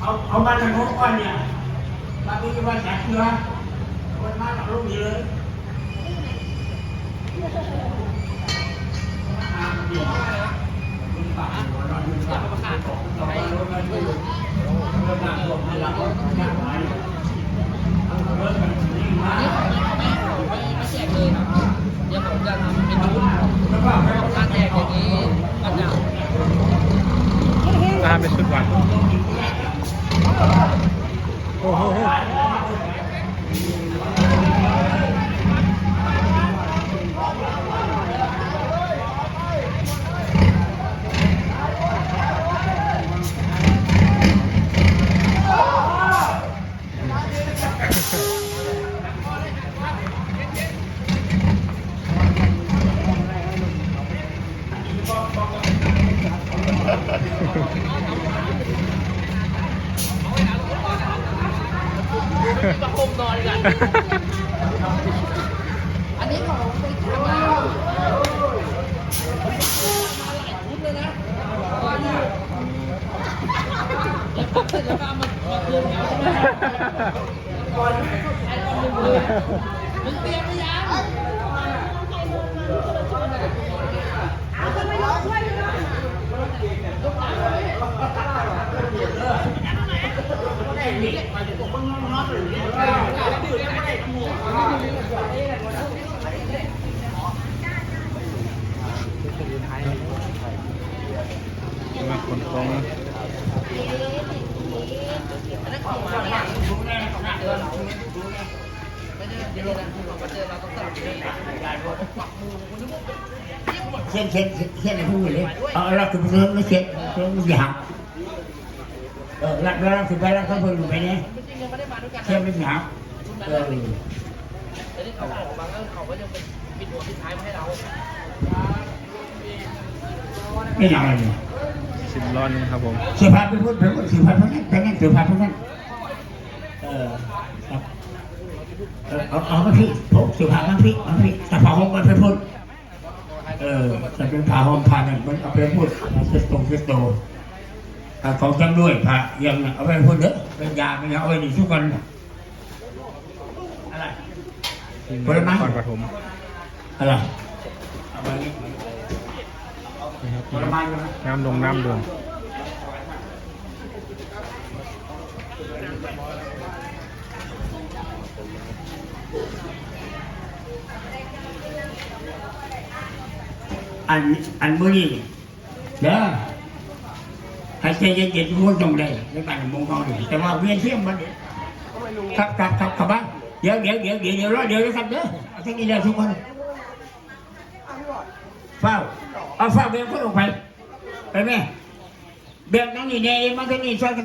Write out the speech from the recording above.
เอาเอาบ้านทางโน้นก่อนเนี่ยบ้านนี้บ้านจัดเชื้อคนมาหลังลูกนี้เลยอ่าเดี๋ยวคุณป่าหั ประคมนอนกันอันนี้ของไปทำมาหลายชุดเลยนะแล้วก็เอามามาคืนเขาใช่ไหม ไอ้คนหนึ่งเลยมึงเตรียมหรือยังมาคนตรงอันนั้นของมายเดือนไม่ได้เดือนนะมาเจอเราต้องสลับเดือนปักมือคุณนึกว่า เช่นเช่นเช่นอะไรพวกนี้เลยเอาเราคือเรื่องไม่เช่นเรื่องไม่ยากเออรับแล้วคือไปรับเขาเพิ่งไปเนี่ยจริงยังไม่ได้มาด้วยกันเช่นไม่ยากเออแต่ที่เขาบอกบางเรื่องเขาก็ยังเป็นปิดหัวปิดท้ายมาให้เราไม่ยากเนี่ย สิบร้อนครับผมเสื้อผ้าไปพูดไปพูดเสื้อผ้าพวกนั้นไปนั่นเสื้อผ้าพวกนั้นเออครับเออเอาเอามาพี่พกเสื้อผ้ามาพี่มาพี่แต่ผ้าห่มมันไปพูดเออแต่เป็นผ้าห่มผ้านั่นมันเอาไปพูดเสื้อตรงเสื้อโตแต่ของจำด้วยผ้ายังน่ะเอาไปพูดเด้อเป็นยาเป็นยาเอาไว้ในทุกคนอะไรผลไม้ก่อนปฐมอะไรเอาไป นี่นะครับผลไม้ใช่ไหมน้ำดงน้ำดงอันอันมื้อนี้เด้อให้ใจเย็นๆทุกคนต้องได้ในบ้านมงคลแต่ว่าเวียนเทียมมันเด้ครับครับครับครับบ้านเดี๋ยวเดี๋ยวเดี๋ยวเดี๋ยวเดี๋ยวรอเดี๋ยวนะครับเด้อเอาที่นี่เดี๋ยวทุกคน เฝ้า เอาเฝ้าเบลคนออกไป ไปแม่เบลนั่งนี่เนี่ยเองมาที่นี่ช่วยกัน